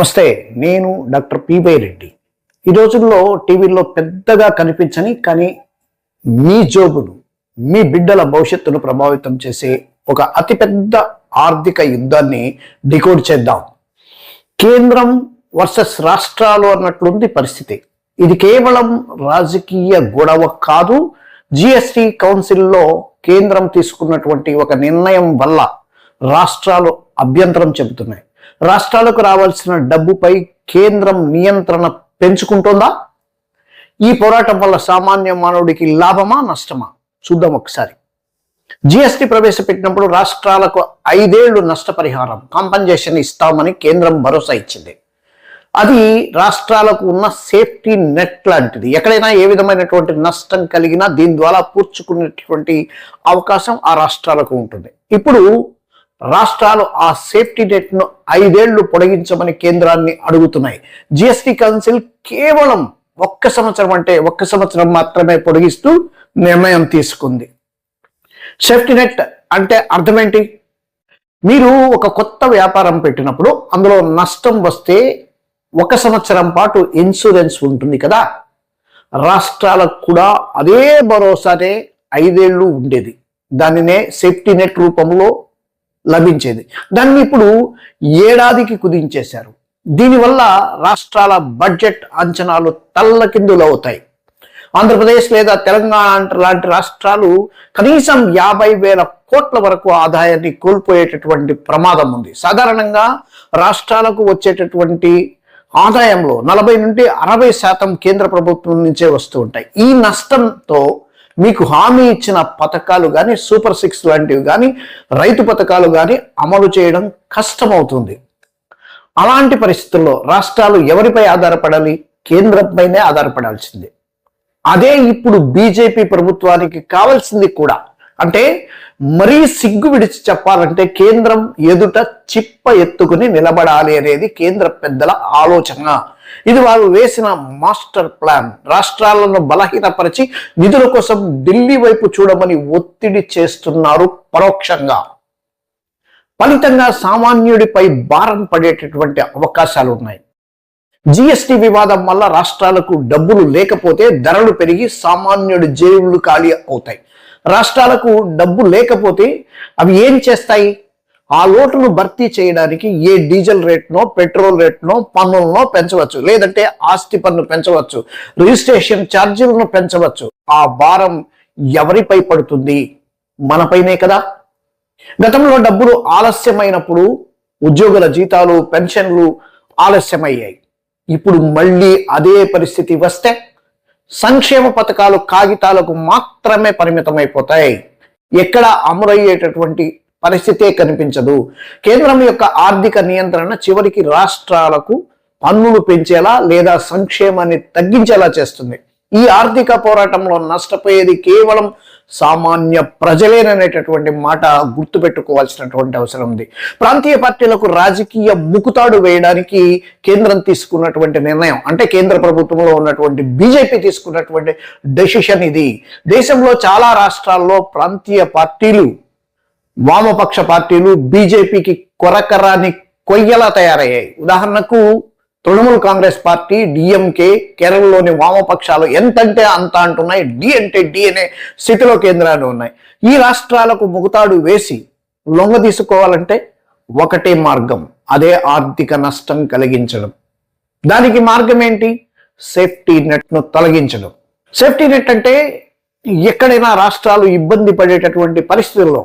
నమస్తే నేను doctor PY Reddy. ఈ రోజుల్లో టీవీలో పెద్దగా కనిపించని కానీ మీ జోబును మీ బిడ్డల భవిష్యత్తును ప్రభావితం చేసే ఒక అతిపెద్ద ఆర్థిక యుద్ధాన్ని డికోడ్ చేద్దాం. కేంద్రం వర్సెస్ రాష్ట్రాలు అన్నట్లుంది పరిస్థితి. ఇది కేవలం రాజకీయ గొడవ కాదు జిఎస్టి కౌన్సిల్లో కేంద్రం తీసుకున్నటువంటి ఒక నిర్ణయం వల్ల రాష్ట్రాలు అభ్యంతరం చెబుతున్నాయి. రాష్ట్రాలకు రావాల్సిన డబ్బుపై కేంద్రం నియంత్రణ పెంచుకుంటుందా? ఈ పోరాటం వల్ల సామాన్య మానవుడికి లాభమా నష్టమా? చూద్దాం ఒకసారి. జిఎస్టి ప్రవేశపెట్టినప్పుడు రాష్ట్రాలకు ఐదేళ్ళు నష్టపరిహారం కాంపన్సేషన్ ఇస్తామని కేంద్రం భరోసా ఇచ్చింది. అది రాష్ట్రాలకు ఉన్న సేఫ్టీ నెట్ లాంటిది. ఎక్కడైనా ఏ విధమైనటువంటి నష్టం కలిగినా దీని ద్వారా పూడ్చుకునేటువంటి అవకాశం ఆ రాష్ట్రాలకు ఉంటుంది. ఇప్పుడు రాష్ట్రాలు ఆ సేఫ్టీ నెట్ను ఐదేళ్ళు పొడిగించమని కేంద్రాన్ని అడుగుతున్నాయి. జిఎస్టి కౌన్సిల్ కేవలం ఒక్క సంవత్సరం అంటే ఒక్క సంవత్సరం మాత్రమే పొడిగిస్తూ నిర్ణయం తీసుకుంది. సేఫ్టీ నెట్ అంటే అర్థమేంటి? మీరు ఒక కొత్త వ్యాపారం పెట్టినప్పుడు అందులో నష్టం వస్తే ఒక సంవత్సరం పాటు ఇన్సూరెన్స్ ఉంటుంది కదా. రాష్ట్రాలకు కూడా అదే భరోసానే ఐదేళ్ళు ఉండేది. దానినే సేఫ్టీ నెట్ రూపంలో లభించేది. దాన్ని ఇప్పుడు ఏడాదికి కుదించేశారు. దీనివల్ల రాష్ట్రాల బడ్జెట్ అంచనాలు తల్లకిందులవుతాయి ఆంధ్రప్రదేశ్ లేదా తెలంగాణ లాంటి రాష్ట్రాలు కనీసం యాభై వేల కోట్ల వరకు ఆదాయాన్ని కోల్పోయేటటువంటి ప్రమాదం ఉంది. సాధారణంగా రాష్ట్రాలకు వచ్చేటటువంటి ఆదాయంలో నలభై నుండి అరవై శాతం కేంద్ర ప్రభుత్వం నుంచే వస్తూ ఉంటాయి. ఈ నష్టంతో మీకు హామీ ఇచ్చిన పథకాలు కానీ సూపర్ సిక్స్ లాంటివి కానీ రైతు పథకాలు కానీ అమలు చేయడం కష్టమవుతుంది. అలాంటి పరిస్థితుల్లో రాష్ట్రాలు ఎవరిపై ఆధారపడాలి? కేంద్రంపైనే ఆధారపడాల్సిందే. అదే ఇప్పుడు బీజేపీ ప్రభుత్వానికి కావాల్సింది కూడా. అంటే మరీ సిగ్గు విడిచి చెప్పాలంటే కేంద్రం ఎదుట చిప్ప ఎత్తుకుని నిలబడాలి అనేది కేంద్ర పెద్దల ఆలోచన. ఇది వారు వేసిన మాస్టర్ ప్లాన్. రాష్ట్రాలను బలహీనపరిచి నిధుల కోసం ఢిల్లీ వైపు చూడమని ఒత్తిడి చేస్తున్నారు పరోక్షంగా. ఫలితంగా సామాన్యుడిపై భారం పడేటటువంటి అవకాశాలు ఉన్నాయి. జిఎస్టి వివాదం వల్ల రాష్ట్రాలకు డబ్బులు లేకపోతే ధరలు పెరిగి సామాన్యుడి జేబులు ఖాళీ అవుతాయి. రాష్ట్రాలకు డబ్బు లేకపోతే అవి ఏం చేస్తాయి? ఆ లోటును భర్తీ చేయడానికి ఏ డీజిల్ రేట్నో పెట్రోల్ రేట్నో పన్నులను పెంచవచ్చు. లేదంటే ఆస్తి పన్ను పెంచవచ్చు. రిజిస్ట్రేషన్ ఛార్జీలను పెంచవచ్చు. ఆ భారం ఎవరిపై పడుతుంది? మనపైనే కదా. గతంలో డబ్బులు ఆలస్యమైనప్పుడు ఉద్యోగుల జీతాలు పెన్షన్లు ఆలస్యమయ్యాయి. ఇప్పుడు మళ్ళీ అదే పరిస్థితి వస్తే సంక్షేమ పథకాలు కాగితాలకు మాత్రమే పరిమితమైపోతాయి. ఎక్కడ అమరయ్యేటటువంటి పరిస్థితే కనిపించదు. కేంద్రం యొక్క ఆర్థిక నియంత్రణ చివరికి రాష్ట్రాలకు పన్నులు పెంచేలా లేదా సంక్షేమాన్ని తగ్గించేలా చేస్తుంది. ఈ ఆర్థిక పోరాటంలో నష్టపోయేది కేవలం సామాన్య ప్రజలేననేటటువంటి మాట గుర్తుపెట్టుకోవాల్సినటువంటి అవసరం ఉంది. ప్రాంతీయ పార్టీలకు రాజకీయ ముకుతాడు వేయడానికి కేంద్రం తీసుకున్నటువంటి నిర్ణయం అంటే కేంద్ర ప్రభుత్వంలో ఉన్నటువంటి బీజేపీ తీసుకున్నటువంటి డెసిషన్ ఇది. దేశంలో చాలా రాష్ట్రాల్లో ప్రాంతీయ పార్టీలు వామపక్ష పార్టీలు బీజేపీకి కొరకరాని కొయ్యలా తయారయ్యాయి. ఉదాహరణకు తృణమూల్ కాంగ్రెస్ పార్టీ డిఎంకే కేరళలోని వామపక్షాలు ఎంతంటే అంత అంటున్నాయి. డి అంటే డి అనే స్థితిలో కేంద్రాలు ఉన్నాయి. ఈ రాష్ట్రాలకు ముగుతాడు వేసి లొంగ తీసుకోవాలంటే ఒకటే మార్గం అదే ఆర్థిక నష్టం కలిగించడం. దానికి మార్గం ఏంటి? సేఫ్టీ నెట్ను తొలగించడం. సేఫ్టీ నెట్ అంటే ఎక్కడైనా రాష్ట్రాలు ఇబ్బంది పడేటటువంటి పరిస్థితుల్లో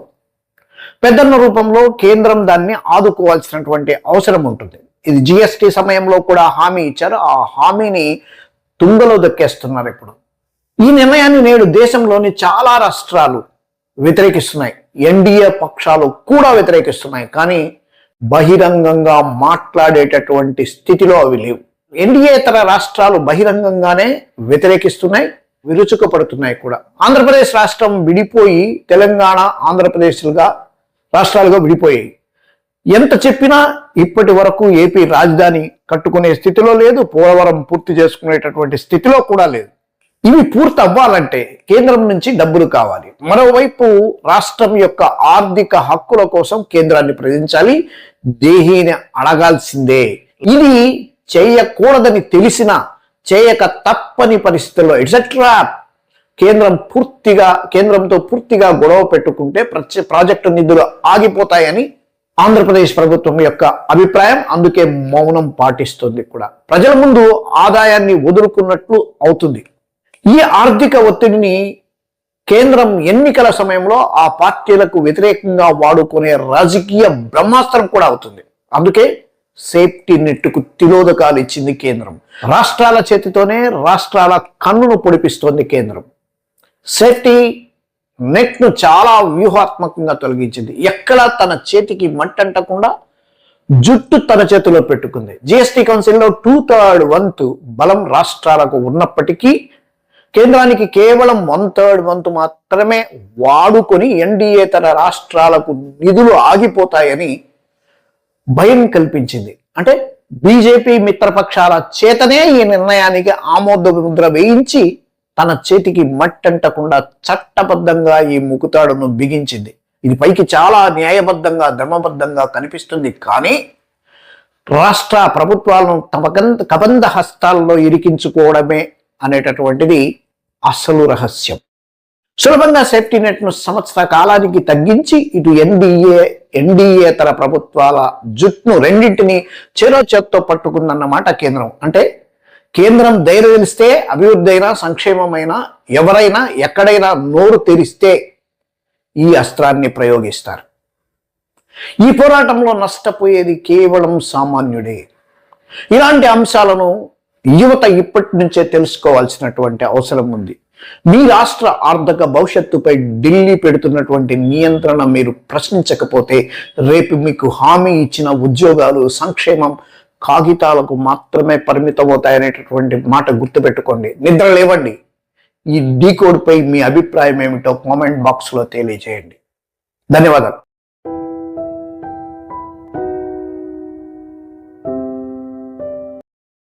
పెద్దన్న రూపంలో కేంద్రం దాన్ని ఆదుకోవాల్సినటువంటి అవసరం ఉంటుంది. ఇది జిఎస్టి సమయంలో కూడా హామీ ఇచ్చారు. ఆ హామీని తుంగలో దక్కేస్తున్నారు ఇప్పుడు. ఈ నిర్ణయాన్ని నేడు దేశంలోని చాలా రాష్ట్రాలు వ్యతిరేకిస్తున్నాయి. ఎన్డీఏ పక్షాలు కూడా వ్యతిరేకిస్తున్నాయి. కానీ బహిరంగంగా మాట్లాడేటటువంటి స్థితిలో అవి లేవు. ఎన్డీఏతర రాష్ట్రాలు బహిరంగంగానే వ్యతిరేకిస్తున్నాయి విరుచుకుపడుతున్నాయి కూడా. ఆంధ్రప్రదేశ్ రాష్ట్రం విడిపోయి తెలంగాణ ఆంధ్రప్రదేశ్లుగా రాష్ట్రాలుగా విడిపోయాయి. ఎంత చెప్పినా ఇప్పటి వరకు ఏపీ రాజధాని కట్టుకునే స్థితిలో లేదు పోలవరం పూర్తి చేసుకునేటటువంటి స్థితిలో కూడా లేదు. ఇవి పూర్తి అవ్వాలంటే కేంద్రం నుంచి డబ్బులు కావాలి. మరోవైపు రాష్ట్రం యొక్క ఆర్థిక హక్కుల కోసం కేంద్రాన్ని ప్రజించాలి దేహీని అడగాల్సిందే. ఇది చేయకూడదని తెలిసిన చేయక తప్పని పరిస్థితుల్లో ఎట్సెట్రా కేంద్రం పూర్తిగా కేంద్రంతో పూర్తిగా గొడవ పెట్టుకుంటే ప్రాజెక్టు నిధులు ఆగిపోతాయని ఆంధ్రప్రదేశ్ ప్రభుత్వం యొక్క అభిప్రాయం అందుకే మౌనం పాటిస్తుంది కూడా. ప్రజల ముందు ఆదాయాన్ని వదులుకున్నట్లు అవుతుంది. ఈ ఆర్థిక ఒత్తిడిని కేంద్రం ఎన్నికల సమయంలో ఆ పార్టీలకు వ్యతిరేకంగా వాడుకునే రాజకీయ బ్రహ్మాస్త్రం కూడా అవుతుంది. అందుకే సేఫ్టీ నెట్కు తిలోదకాలు ఇచ్చింది కేంద్రం. రాష్ట్రాల చేతితోనే రాష్ట్రాల కన్నును పొడిపిస్తోంది కేంద్రం. సేఫ్టీ నెట్ను చాలా వ్యూహాత్మకంగా తొలగించింది. ఎక్కడ తన చేతికి మట్టంటకుండా జుట్టు తన చేతిలో పెట్టుకుంది. జిఎస్టీ కౌన్సిల్లో టూ థర్డ్ వంతు బలం రాష్ట్రాలకు ఉన్నప్పటికీ కేంద్రానికి కేవలం వన్ థర్డ్ వంతు మాత్రమే వాడుకొని ఎన్డీఏ తన రాష్ట్రాలకు నిధులు ఆగిపోతాయని భయం కల్పించింది. అంటే బీజేపీ మిత్రపక్షాల చేతనే ఈ నిర్ణయానికి ఆమోద ముద్ర వేయించి తన చేతికి మట్టంటకుండా చట్టబద్ధంగా ఈ ముకుతాడును బిగించింది. ఇది పైకి చాలా న్యాయబద్ధంగా ధర్మబద్ధంగా కనిపిస్తుంది. కానీ రాష్ట్ర ప్రభుత్వాలను తమకంత కబంధ హస్తాల్లో ఇరికించుకోవడమే అనేటటువంటిది అసలు రహస్యం. సులభంగా సేఫ్టీ నెట్ను సంవత్సర కాలానికి తగ్గించి ఇటు ఎన్డీఏ ఎన్డీఏ తర ప్రభుత్వాల జుట్ను రెండింటిని చెరో చేత్తో పట్టుకుందన్నమాట కేంద్రం. అంటే కేంద్రం ధైర్యం తెలిస్తే అభివృద్ధి అయినా సంక్షేమమైనా ఎవరైనా ఎక్కడైనా నోరు తెరిస్తే ఈ అస్త్రాన్ని ప్రయోగిస్తారు. ఈ పోరాటంలో నష్టపోయేది కేవలం సామాన్యుడే. ఇలాంటి అంశాలను యువత ఇప్పటి నుంచే తెలుసుకోవాల్సినటువంటి అవసరం ఉంది. మీ రాష్ట్ర ఆర్థిక భవిష్యత్తుపై ఢిల్లీ పెడుతున్నటువంటి నియంత్రణ మీరు ప్రశ్నించకపోతే రేపు మీకు హామీ ఇచ్చిన ఉద్యోగాలు సంక్షేమం కాగితాలకు మాత్రమే పరిమితమవుతాయనేటటువంటి మాట గుర్తుపెట్టుకోండి. నిద్ర లేవండి. ఈ డీకోడ్పై మీ అభిప్రాయం ఏమిటో కామెంట్ బాక్స్లో తెలియజేయండి. ధన్యవాదాలు.